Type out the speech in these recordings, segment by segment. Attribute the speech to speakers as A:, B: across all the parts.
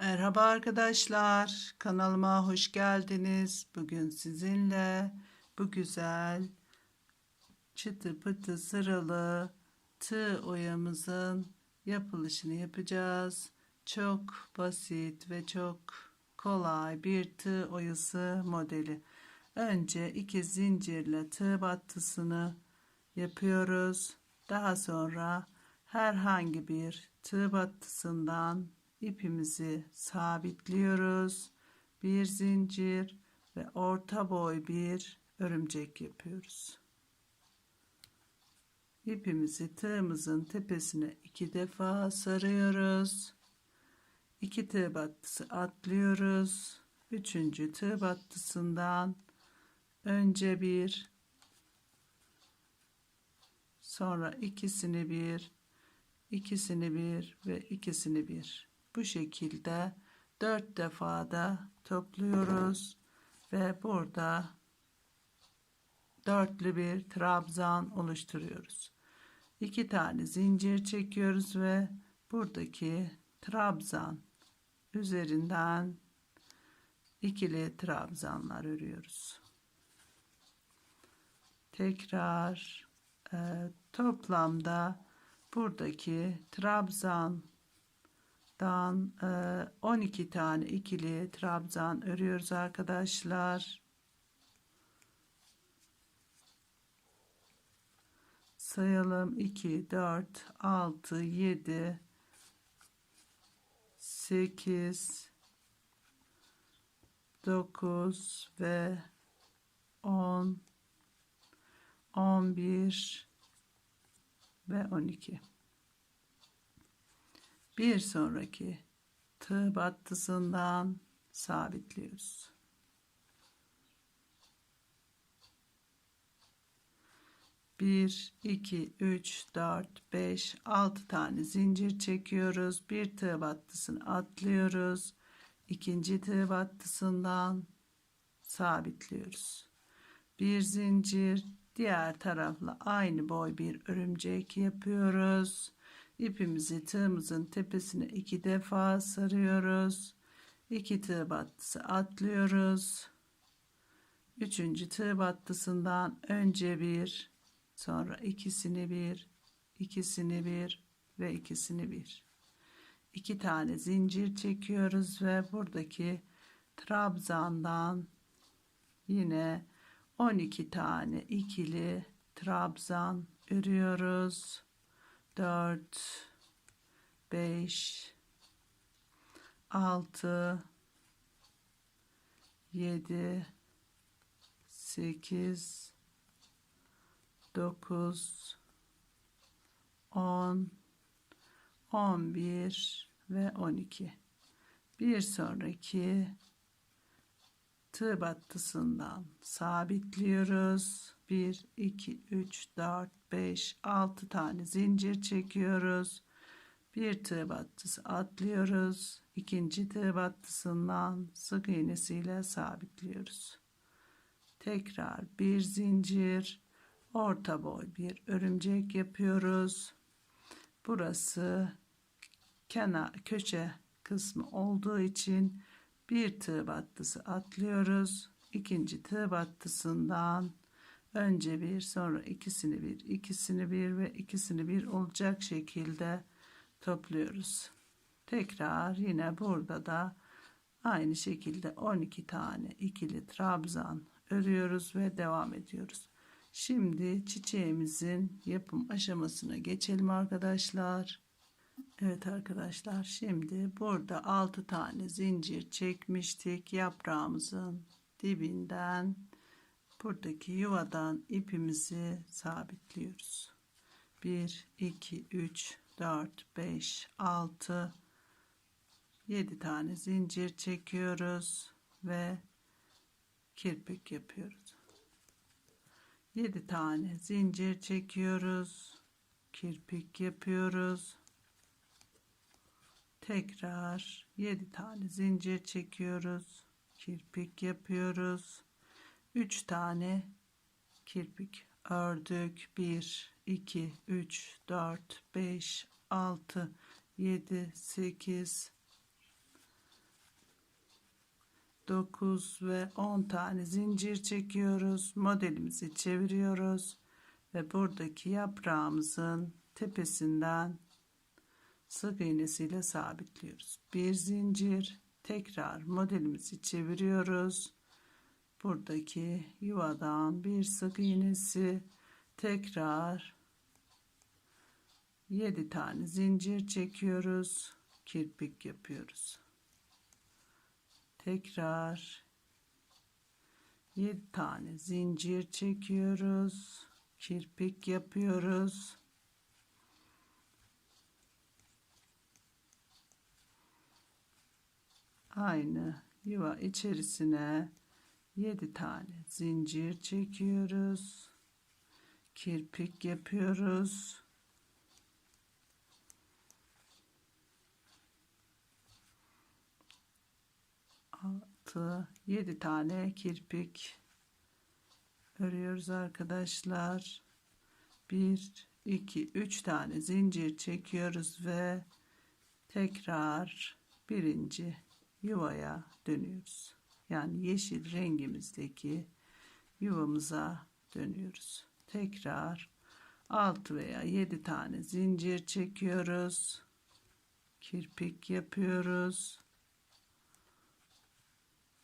A: Merhaba arkadaşlar, kanalıma hoş geldiniz. Bugün sizinle bu güzel çıtı pıtı sıralı tığ oyamızın yapılışını yapacağız. Çok basit ve çok kolay bir tığ oyası modeli. Önce iki zincirle tığ battısını yapıyoruz. Daha sonra herhangi bir tığ battısından ipimizi sabitliyoruz. Bir zincir ve orta boy bir örümcek yapıyoruz. İpimizi tığımızın tepesine iki defa sarıyoruz. İki tığ battısı atlıyoruz. Üçüncü tığ battısından önce bir sonra ikisini bir ikisini bir ve ikisini bir bu şekilde dört defa da topluyoruz ve burada dörtlü bir trabzan oluşturuyoruz. İki tane zincir çekiyoruz ve buradaki trabzan üzerinden ikili trabzanlar örüyoruz. Tekrar e, toplamda buradaki trabzan dan 12 tane ikili trabzan örüyoruz arkadaşlar. Sayalım 2 4 6 7 8 9 ve 10 11 ve 12 bir sonraki tığ battısından sabitliyoruz. Bir, iki, üç, dört, beş, altı tane zincir çekiyoruz. Bir tığ battısını atlıyoruz. İkinci tığ battısından sabitliyoruz. Bir zincir, diğer tarafla aynı boy bir örümcek yapıyoruz. İpimizi tığımızın tepesine iki defa sarıyoruz. İki tığ battısı atlıyoruz. Üçüncü tığ battısından önce bir, sonra ikisini bir, ikisini bir ve ikisini bir. İki tane zincir çekiyoruz ve buradaki trabzandan yine 12 tane ikili trabzan örüyoruz. 4 5 6 7 8 9 10 11 ve 12 bir sonraki tığ battısından sabitliyoruz. 1 2 3 4 5 6 tane zincir çekiyoruz. Bir tığ battısı atlıyoruz. İkinci tığ battısından sık iğnesiyle sabitliyoruz. Tekrar bir zincir orta boy bir örümcek yapıyoruz. Burası kenar köşe kısmı olduğu için bir tığ battısı atlıyoruz. İkinci tığ battısından önce bir sonra ikisini bir ikisini bir ve ikisini bir olacak şekilde topluyoruz. Tekrar yine burada da aynı şekilde 12 tane ikili trabzan örüyoruz ve devam ediyoruz. Şimdi çiçeğimizin yapım aşamasına geçelim arkadaşlar Evet arkadaşlar şimdi burada 6 tane zincir çekmiştik yaprağımızın dibinden buradaki yuvadan ipimizi sabitliyoruz. 1 2 3 4 5 6 7 tane zincir çekiyoruz ve kirpik yapıyoruz. 7 tane zincir çekiyoruz. Kirpik yapıyoruz. Tekrar 7 tane zincir çekiyoruz. Kirpik yapıyoruz. 3 tane kirpik ördük. 1 2 3 4 5 6 7 8 9 ve 10 tane zincir çekiyoruz. Modelimizi çeviriyoruz ve buradaki yaprağımızın tepesinden sık iğnesiyle sabitliyoruz. Bir zincir tekrar modelimizi çeviriyoruz. Buradaki yuvadan bir sık iğnesi tekrar 7 tane zincir çekiyoruz. Kirpik yapıyoruz. Tekrar 7 tane zincir çekiyoruz. Kirpik yapıyoruz. Aynı yuva içerisine 7 tane zincir çekiyoruz. Kirpik yapıyoruz. Altı, yedi tane kirpik örüyoruz arkadaşlar. Bir, iki, üç tane zincir çekiyoruz ve tekrar birinci yuvaya dönüyoruz. Yani yeşil rengimizdeki yuvamıza dönüyoruz. Tekrar 6 veya 7 tane zincir çekiyoruz. Kirpik yapıyoruz.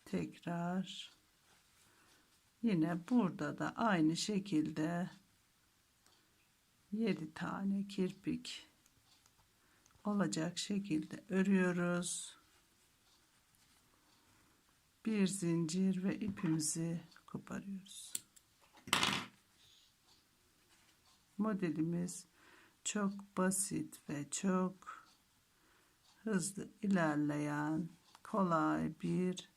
A: Tekrar yine burada da aynı şekilde 7 tane kirpik olacak şekilde örüyoruz bir zincir ve ipimizi koparıyoruz. Modelimiz çok basit ve çok hızlı ilerleyen kolay bir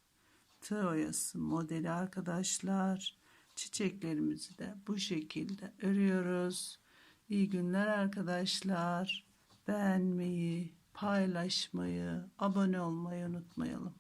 A: tığ oyası modeli arkadaşlar. Çiçeklerimizi de bu şekilde örüyoruz. İyi günler arkadaşlar. Beğenmeyi, paylaşmayı, abone olmayı unutmayalım.